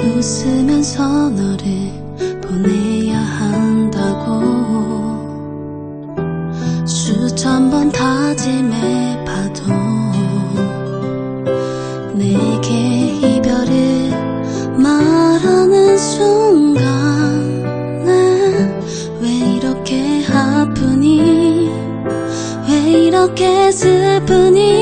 웃으면서 너를 보내. 왜 이렇게 슬프니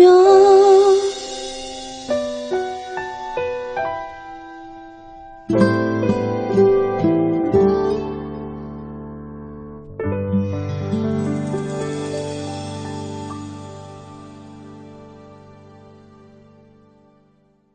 않았더라면